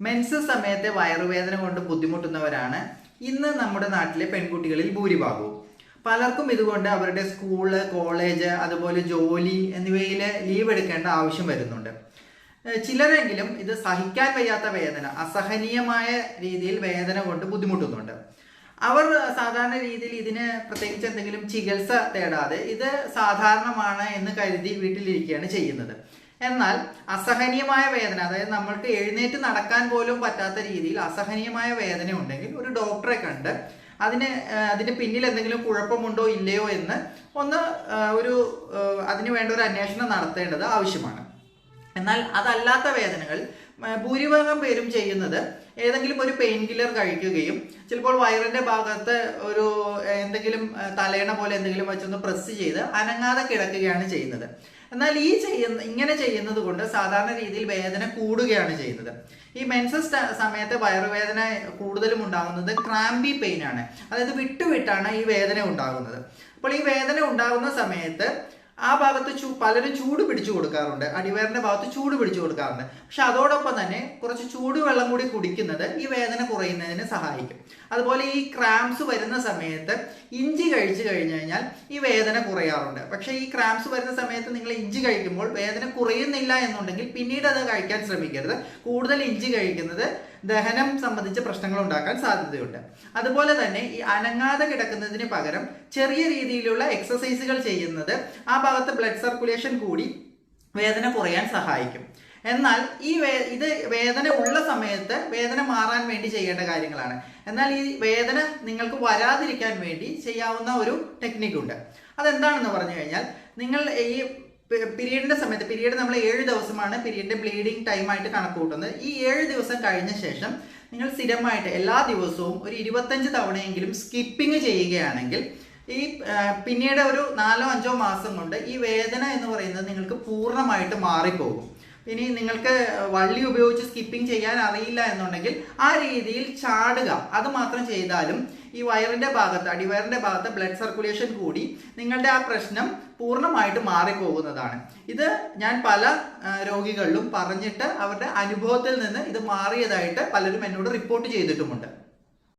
Men's സമയത്തെ വയറുവേദന കൊണ്ട് ബുദ്ധിമുട്ടുന്നവരാണ്. ഇന്ന് നമ്മുടെ നാട്ടിലെ പെൺകുട്ടികളിൽ ഭൂരിഭാഗവും. പലർക്കും ഇതുകൊണ്ട് അവരുടെ സ്കൂൾ കോളേജ് അതുപോലെ ജോലി എന്നിവയിൽ ലീവ് എടുക്കേണ്ട ആവശ്യം വരുന്നുണ്ട്. ചിലരെങ്കിലും ഇത് സഹിക്കാൻ വയ്യാത്ത വേദന അസഹനീയമായ രീതിയിൽ വേദന കൊണ്ട് ബുദ്ധിമുട്ടുന്നുണ്ട്. അവർ സാധാരണ രീതിയിൽ ഇതിന് പ്രത്യേകിച്ച് എന്തെങ്കിലും ചികിത്സ തേടാതെ ഇത് സാധാരണമാണ് എന്ന് കരുതി വീട്ടിലിരിക്കുകയാണ് ചെയ്യുന്നത്. എന്നാൽ അസഹനീയമായ വേദന അതായത് നമ്മൾക്ക് എഴുന്നേറ്റ് നടക്കാൻ പോലും പറ്റാത്ത രീതിയിൽ അസഹനീയമായ വേദന ഉണ്ടെങ്കിൽ ഒരു ഡോക്ടറെ കണ്ട് അതിന് അതിന് പിന്നിൽ എന്തെങ്കിലും കുഴപ്പമുണ്ടോ ഇല്ലയോ എന്ന് ഒന്ന് ഒരു അതിനു വേണ്ട ഒരു അന്വേഷണം നടത്തേണ്ടത് ആവശ്യമാണ്. എന്നാൽ അതല്ലാത്ത വേദനകൾ ഭൂരിഭാഗം പേരും ചെയ്യുന്നത് ഏതെങ്കിലും ഒരു പെയിൻ കില്ലർ കഴിക്കുകയും ചിലപ്പോൾ വയറിന്റെ ഭാഗത്ത് ഒരു എന്തെങ്കിലും തലയണ പോലെ എന്തെങ്കിലും വെച്ചൊന്ന് പ്രസ് ചെയ്ത് അനങ്ങാതെ കിടക്കുകയാണ് ചെയ്യുന്നത്. എന്നാൽ ഈ ചെയ്യുന്ന ഇങ്ങനെ ചെയ്യുന്നത് കൊണ്ട് സാധാരണ രീതിയിൽ വേദന കൂടുകയാണ് ചെയ്യുന്നത്. ഈ മെൻസസ് സമയത്ത് വയറുവേദന കൂടുതലും ഉണ്ടാകുന്നത് ക്രാമ്പി പെയിൻ ആണ് അതായത് വിട്ടുവിട്ടാണ് ഈ വേദന ഉണ്ടാകുന്നത്. അപ്പോൾ ഈ വേദന ഉണ്ടാകുന്ന സമയത്ത് ആ ഭാഗത്ത് ചൂ പലരും ചൂട് പിടിച്ചു കൊടുക്കാറുണ്ട്. അടിവയറിന്റെ ഭാഗത്ത് ചൂട് പിടിച്ചു കൊടുക്കാറുണ്ട്. പക്ഷെ അതോടൊപ്പം തന്നെ കുറച്ച് ചൂട് വെള്ളം കൂടി കുടിക്കുന്നത് ഈ വേദന കുറയുന്നതിന് സഹായിക്കും. അതുപോലെ ഈ ക്രാംസ് വരുന്ന സമയത്ത് ഇഞ്ചി കഴിച്ചു കഴിഞ്ഞു കഴിഞ്ഞാൽ ഈ വേദന കുറയാറുണ്ട്. പക്ഷെ ഈ ക്രാംസ് വരുന്ന സമയത്ത് നിങ്ങൾ ഇഞ്ചി കഴിക്കുമ്പോൾ വേദന കുറയുന്നില്ല എന്നുണ്ടെങ്കിൽ പിന്നീട് അത് കഴിക്കാൻ ശ്രമിക്കരുത്. കൂടുതൽ ഇഞ്ചി കഴിക്കുന്നത് ദഹനം സംബന്ധിച്ച പ്രശ്നങ്ങൾ ഉണ്ടാക്കാൻ സാധ്യതയുണ്ട്. അതുപോലെ തന്നെ ഈ അനങ്ങാതെ കിടക്കുന്നതിന് പകരം ചെറിയ രീതിയിലുള്ള എക്സസൈസുകൾ ചെയ്യുന്നത് ആ ഭാഗത്ത് ബ്ലഡ് സർക്കുലേഷൻ കൂടി വേദന കുറയാൻ സഹായിക്കും. എന്നാൽ ഈ വേ ഇത് വേദന ഉള്ള സമയത്ത് വേദന മാറാൻ വേണ്ടി ചെയ്യേണ്ട കാര്യങ്ങളാണ്. എന്നാൽ ഈ വേദന നിങ്ങൾക്ക് വരാതിരിക്കാൻ വേണ്ടി ചെയ്യാവുന്ന ഒരു ടെക്നിക്കുണ്ട് അതെന്താണെന്ന് പറഞ്ഞു കഴിഞ്ഞാൽ നിങ്ങൾ ഈ പീരീഡിന്റെ സമയത്ത് പീരീഡ് നമ്മൾ ഏഴ് ദിവസമാണ് പിരീഡിന്റെ ബ്ലീഡിങ് ടൈം ആയിട്ട് കണക്ക് കൂട്ടുന്നത് ഈ ഏഴ് ദിവസം കഴിഞ്ഞ ശേഷം നിങ്ങൾ സ്ഥിരമായിട്ട് എല്ലാ ദിവസവും ഒരു ഇരുപത്തഞ്ച് തവണയെങ്കിലും സ്കിപ്പിംഗ് ചെയ്യുകയാണെങ്കിൽ ഈ പിന്നീട് ഒരു നാലോ അഞ്ചോ മാസം കൊണ്ട് ഈ വേദന എന്ന് പറയുന്നത് നിങ്ങൾക്ക് പൂർണമായിട്ട് മാറിപ്പോകും. ഇനി നിങ്ങൾക്ക് വള്ളി ഉപയോഗിച്ച് സ്കിപ്പിംഗ് ചെയ്യാൻ അറിയില്ല എന്നുണ്ടെങ്കിൽ ആ രീതിയിൽ ചാടുക. അത് മാത്രം ചെയ്താലും ഈ വയറിന്റെ ഭാഗത്ത് അടിവയറിന്റെ ഭാഗത്ത് ബ്ലഡ് സർക്കുലേഷൻ കൂടി നിങ്ങളുടെ ആ പ്രശ്നം പൂർണമായിട്ട് മാറിപ്പോകുന്നതാണ്. ഇത് ഞാൻ പല രോഗികളിലും പറഞ്ഞിട്ട് അവരുടെ അനുഭവത്തിൽ നിന്ന് ഇത് മാറിയതായിട്ട് പലരും എന്നോട് റിപ്പോർട്ട് ചെയ്തിട്ടുമുണ്ട്.